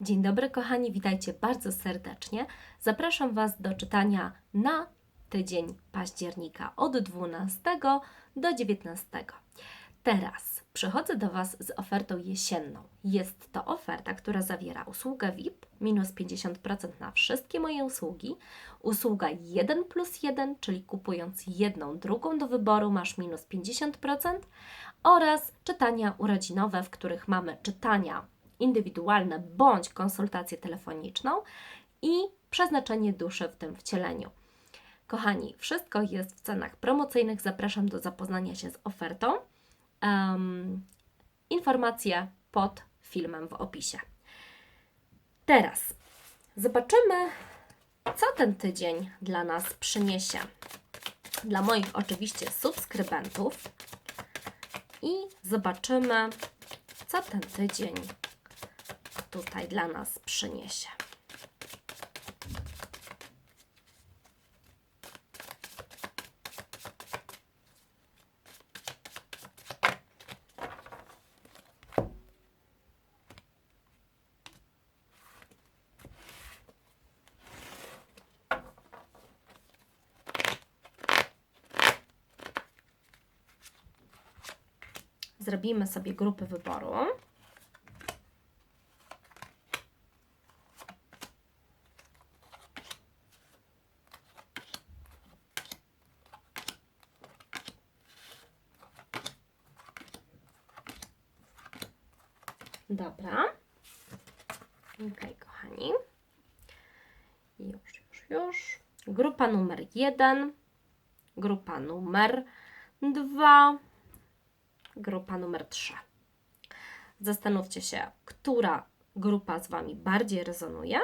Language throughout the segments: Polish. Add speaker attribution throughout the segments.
Speaker 1: Dzień dobry, kochani, witajcie bardzo serdecznie. Zapraszam Was do czytania na tydzień października od 12 do 19. Teraz przychodzę do Was z ofertą jesienną. Jest to oferta, która zawiera usługę VIP minus 50% na wszystkie moje usługi, usługa 1 plus 1, czyli kupując jedną, drugą do wyboru masz minus 50% oraz czytania urodzinowe, w których mamy czytania indywidualne bądź konsultację telefoniczną i przeznaczenie duszy w tym wcieleniu. Kochani, wszystko jest w cenach promocyjnych. Zapraszam do zapoznania się z ofertą. Um, informacje pod filmem w opisie. Teraz zobaczymy, co ten tydzień dla nas przyniesie. Dla moich oczywiście subskrybentów i zobaczymy, co ten tydzień tutaj dla nas przyniesie. Zrobimy sobie grupy wyboru. Ok, kochani. Już, już, już. Grupa numer jeden. Grupa numer dwa. Grupa numer trzy. Zastanówcie się, która grupa z Wami bardziej rezonuje,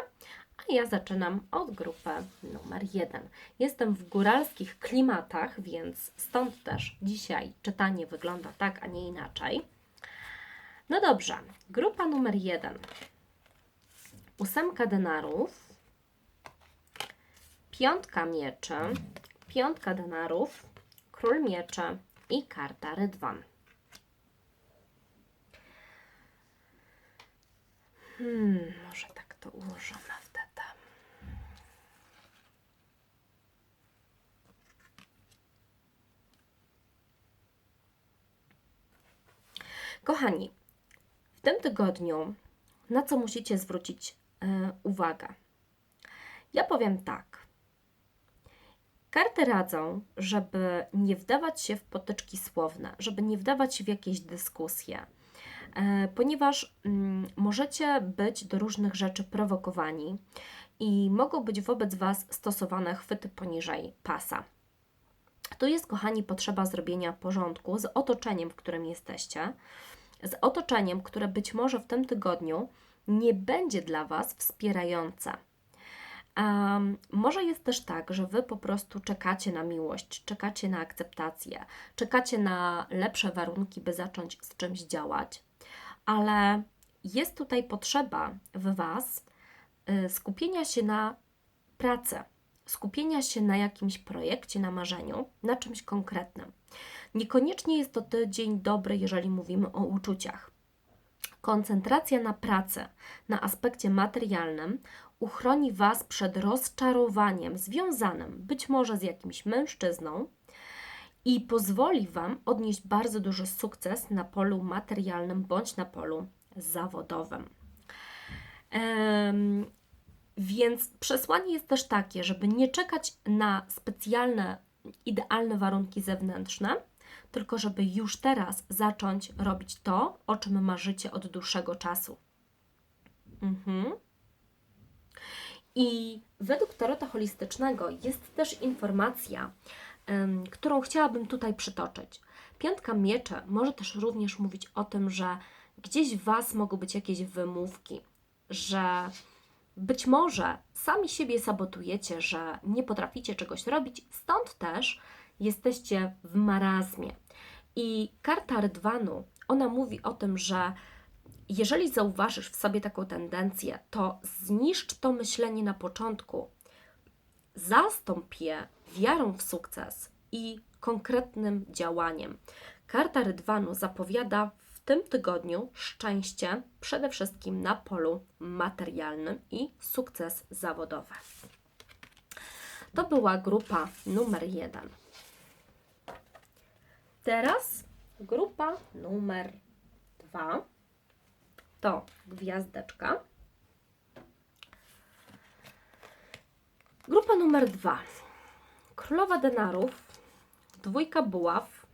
Speaker 1: a ja zaczynam od grupy numer jeden. Jestem w góralskich klimatach, więc stąd też dzisiaj czytanie wygląda tak, a nie inaczej. No dobrze, grupa numer jeden. Ósemka denarów, piątka mieczy, piątka denarów, król mieczy i karta rydwan. Hmm, może tak to ułożymy wtedy. Kochani, w tym tygodniu na co musicie zwrócić uwagę? Ja powiem tak. Karty radzą, żeby nie wdawać się w potyczki słowne, żeby nie wdawać się w jakieś dyskusje, e, ponieważ mm, możecie być do różnych rzeczy prowokowani i mogą być wobec Was stosowane chwyty poniżej pasa. Tu jest, kochani, potrzeba zrobienia porządku z otoczeniem, w którym jesteście z otoczeniem, które być może w tym tygodniu nie będzie dla Was wspierające. Um, może jest też tak, że Wy po prostu czekacie na miłość, czekacie na akceptację, czekacie na lepsze warunki, by zacząć z czymś działać, ale jest tutaj potrzeba w Was y, skupienia się na pracy, skupienia się na jakimś projekcie, na marzeniu, na czymś konkretnym. Niekoniecznie jest to tydzień dobry, jeżeli mówimy o uczuciach. Koncentracja na pracy, na aspekcie materialnym uchroni Was przed rozczarowaniem związanym być może z jakimś mężczyzną i pozwoli Wam odnieść bardzo duży sukces na polu materialnym bądź na polu zawodowym. Um, więc przesłanie jest też takie, żeby nie czekać na specjalne, idealne warunki zewnętrzne, tylko żeby już teraz zacząć robić to, o czym marzycie od dłuższego czasu. Mhm. I według tarota holistycznego jest też informacja, którą chciałabym tutaj przytoczyć. Piątka miecze może też również mówić o tym, że gdzieś w Was mogą być jakieś wymówki, że być może sami siebie sabotujecie, że nie potraficie czegoś robić, stąd też jesteście w marazmie. I karta Rydwanu, ona mówi o tym, że jeżeli zauważysz w sobie taką tendencję, to zniszcz to myślenie na początku, zastąp je wiarą w sukces i konkretnym działaniem. Karta Rydwanu zapowiada w tym tygodniu szczęście przede wszystkim na polu materialnym i sukces zawodowy. To była grupa numer jeden. Teraz grupa numer dwa to gwiazdeczka. Grupa numer dwa. Królowa denarów, dwójka buław,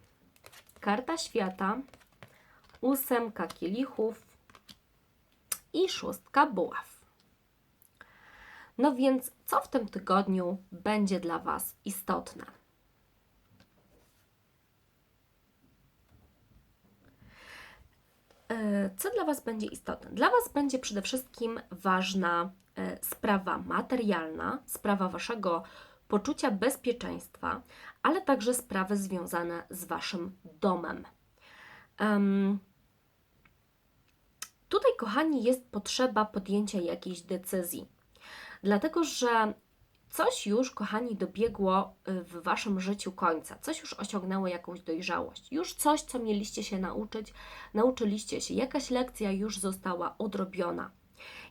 Speaker 1: karta świata, ósemka kielichów i szóstka buław. No więc, co w tym tygodniu będzie dla Was istotne? Co dla Was będzie istotne? Dla Was będzie przede wszystkim ważna e, sprawa materialna, sprawa Waszego poczucia bezpieczeństwa, ale także sprawy związane z Waszym domem. Em, Tutaj, kochani, jest potrzeba podjęcia jakiejś decyzji, dlatego że coś już, kochani, dobiegło y, w Waszym życiu końca, coś już osiągnęło jakąś dojrzałość, już coś, co mieliście się nauczyć, nauczyliście się, jakaś lekcja już została odrobiona.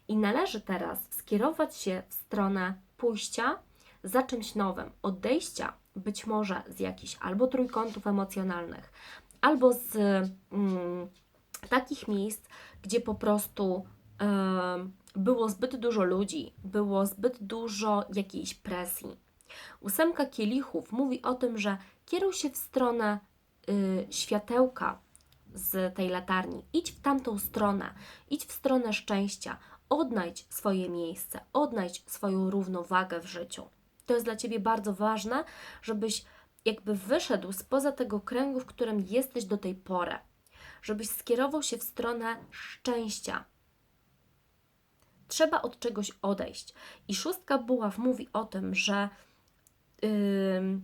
Speaker 1: I należy teraz skierować się w stronę pójścia za czymś nowym, odejścia być może z jakichś albo trójkątów emocjonalnych, albo z mm, takich miejsc, gdzie po prostu em, było zbyt dużo ludzi, było zbyt dużo jakiejś presji. Ósemka kielichów mówi o tym, że kieruj się w stronę y, światełka z tej latarni. Idź w tamtą stronę, idź w stronę szczęścia, odnajdź swoje miejsce, odnajdź swoją równowagę w życiu. To jest dla Ciebie bardzo ważne, żebyś jakby wyszedł spoza tego kręgu, w którym jesteś do tej pory żebyś skierował się w stronę szczęścia. Trzeba od czegoś odejść. I szóstka buław mówi o tym, że ym,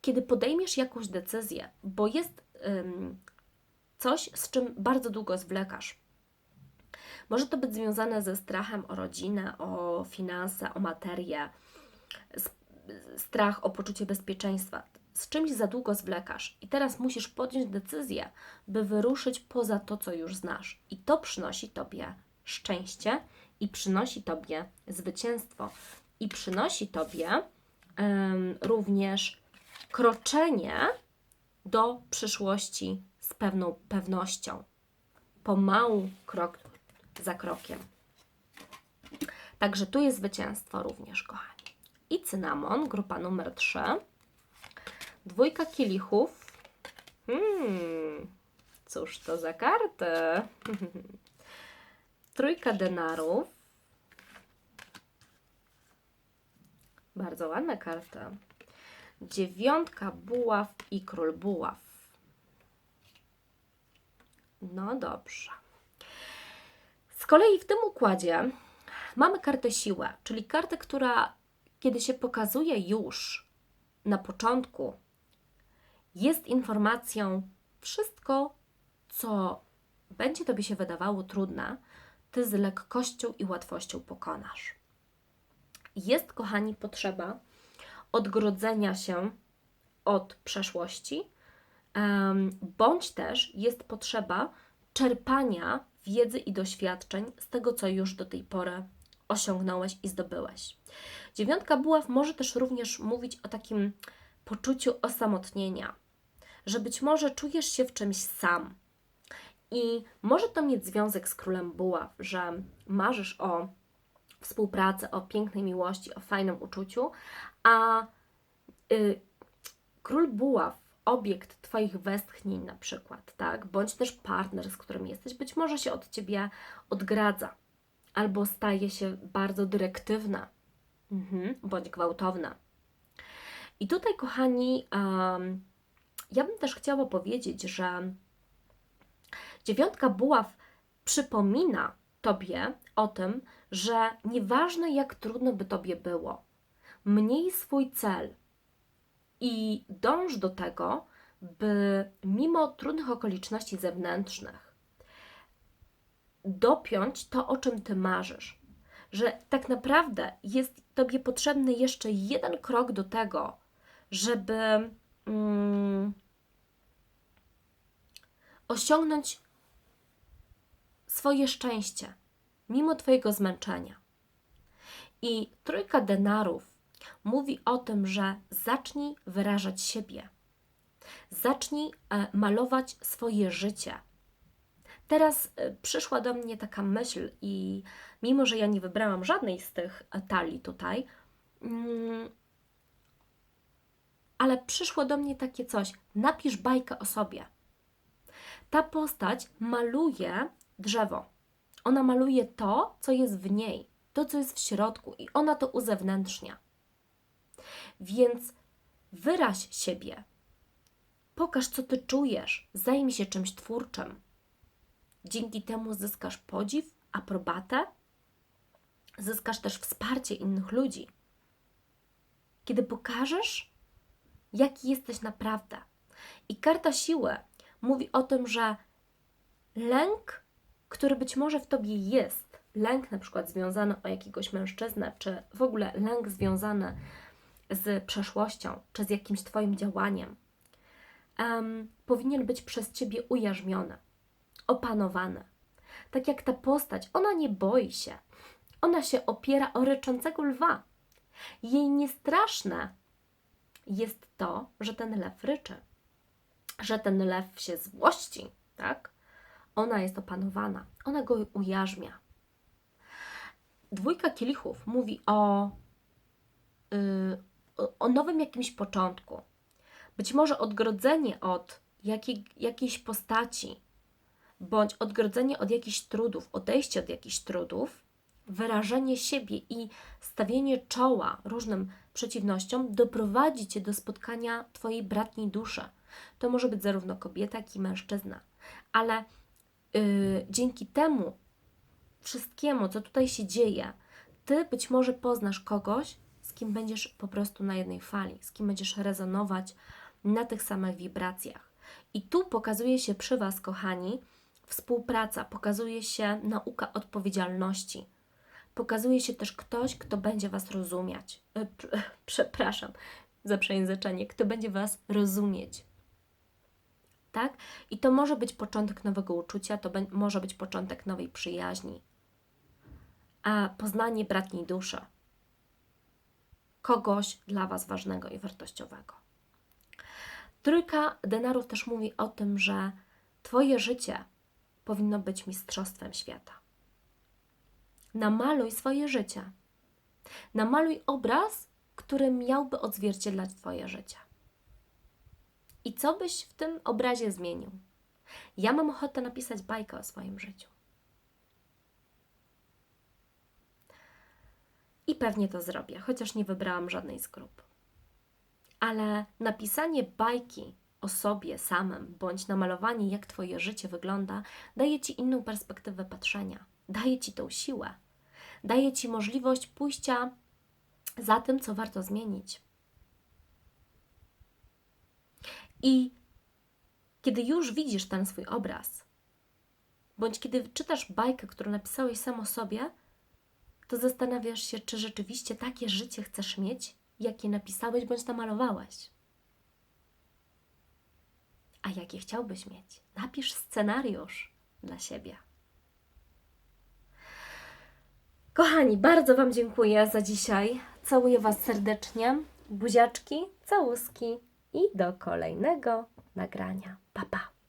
Speaker 1: kiedy podejmiesz jakąś decyzję, bo jest ym, coś, z czym bardzo długo zwlekasz. Może to być związane ze strachem o rodzinę, o finanse, o materię, strach o poczucie bezpieczeństwa z czymś za długo zwlekasz i teraz musisz podjąć decyzję, by wyruszyć poza to, co już znasz. I to przynosi Tobie szczęście i przynosi Tobie zwycięstwo i przynosi Tobie em, również kroczenie do przyszłości z pewną pewnością. Pomału, krok za krokiem. Także tu jest zwycięstwo również, kochani. I cynamon, grupa numer 3. Dwójka kielichów. Hmm, cóż to za karty? Trójka denarów. Bardzo ładna karta. Dziewiątka buław i król buław. No dobrze. Z kolei w tym układzie mamy kartę siłę, czyli kartę, która kiedy się pokazuje już na początku jest informacją wszystko, co będzie Tobie się wydawało trudne, Ty z lekkością i łatwością pokonasz. Jest, kochani, potrzeba odgrodzenia się od przeszłości, bądź też jest potrzeba czerpania wiedzy i doświadczeń z tego, co już do tej pory osiągnąłeś i zdobyłeś. Dziewiątka buław może też również mówić o takim poczuciu osamotnienia, że być może czujesz się w czymś sam. I może to mieć związek z królem buław, że marzysz o współpracy, o pięknej miłości, o fajnym uczuciu, a y, król buław, obiekt Twoich westchnień na przykład, tak, bądź też partner, z którym jesteś, być może się od Ciebie odgradza albo staje się bardzo dyrektywna, mhm, bądź gwałtowna. I tutaj, kochani, um, ja bym też chciała powiedzieć, że dziewiątka buław przypomina Tobie o tym, że nieważne jak trudno by Tobie było, mniej swój cel i dąż do tego, by mimo trudnych okoliczności zewnętrznych dopiąć to, o czym Ty marzysz. Że tak naprawdę jest Tobie potrzebny jeszcze jeden krok do tego, żeby mm, osiągnąć swoje szczęście, mimo Twojego zmęczenia. I trójka denarów mówi o tym, że zacznij wyrażać siebie. Zacznij e, malować swoje życie. Teraz e, przyszła do mnie taka myśl, i mimo że ja nie wybrałam żadnej z tych e, talii tutaj, mm, ale przyszło do mnie takie coś: napisz bajkę o sobie. Ta postać maluje drzewo. Ona maluje to, co jest w niej, to, co jest w środku, i ona to uzewnętrznia. Więc wyraź siebie. Pokaż, co ty czujesz. Zajmij się czymś twórczym. Dzięki temu zyskasz podziw, aprobatę, zyskasz też wsparcie innych ludzi. Kiedy pokażesz, jaki jesteś naprawdę. I karta siły mówi o tym, że lęk, który być może w tobie jest, lęk na przykład związany o jakiegoś mężczyznę, czy w ogóle lęk związany z przeszłością, czy z jakimś Twoim działaniem, em, powinien być przez Ciebie ujarzmiony, opanowany. Tak jak ta postać, ona nie boi się. Ona się opiera o ryczącego lwa. Jej niestraszne jest to, że ten lew ryczy, że ten lew się złości, tak? Ona jest opanowana, ona go ujarzmia. Dwójka kielichów mówi o, yy, o- nowym jakimś początku. Być może odgrodzenie od jakiej, jakiejś postaci, bądź odgrodzenie od jakichś trudów, odejście od jakichś trudów, wyrażenie siebie i stawienie czoła różnym przeciwnościom doprowadzi cię do spotkania Twojej bratniej duszy. To może być zarówno kobieta, jak i mężczyzna, ale yy, dzięki temu wszystkiemu, co tutaj się dzieje, Ty być może poznasz kogoś, z kim będziesz po prostu na jednej fali, z kim będziesz rezonować na tych samych wibracjach. I tu pokazuje się przy Was, kochani, współpraca, pokazuje się nauka odpowiedzialności. Pokazuje się też ktoś, kto będzie Was rozumieć. E, pr- Przepraszam za przejęzyczenie, kto będzie Was rozumieć. Tak? I to może być początek nowego uczucia, to może być początek nowej przyjaźni, a poznanie bratniej duszy. Kogoś dla Was ważnego i wartościowego. Trójka denarów też mówi o tym, że Twoje życie powinno być mistrzostwem świata. Namaluj swoje życie. Namaluj obraz, który miałby odzwierciedlać Twoje życie. I co byś w tym obrazie zmienił? Ja mam ochotę napisać bajkę o swoim życiu. I pewnie to zrobię, chociaż nie wybrałam żadnej z grup. Ale napisanie bajki o sobie samym, bądź namalowanie, jak Twoje życie wygląda, daje Ci inną perspektywę patrzenia, daje Ci tą siłę, daje Ci możliwość pójścia za tym, co warto zmienić. I kiedy już widzisz ten swój obraz, bądź kiedy czytasz bajkę, którą napisałeś sam o sobie, to zastanawiasz się, czy rzeczywiście takie życie chcesz mieć, jakie napisałeś bądź namalowałeś. A jakie chciałbyś mieć? Napisz scenariusz dla siebie. Kochani, bardzo Wam dziękuję za dzisiaj. Całuję Was serdecznie. Buziaczki, całuski i do kolejnego nagrania. Pa, pa.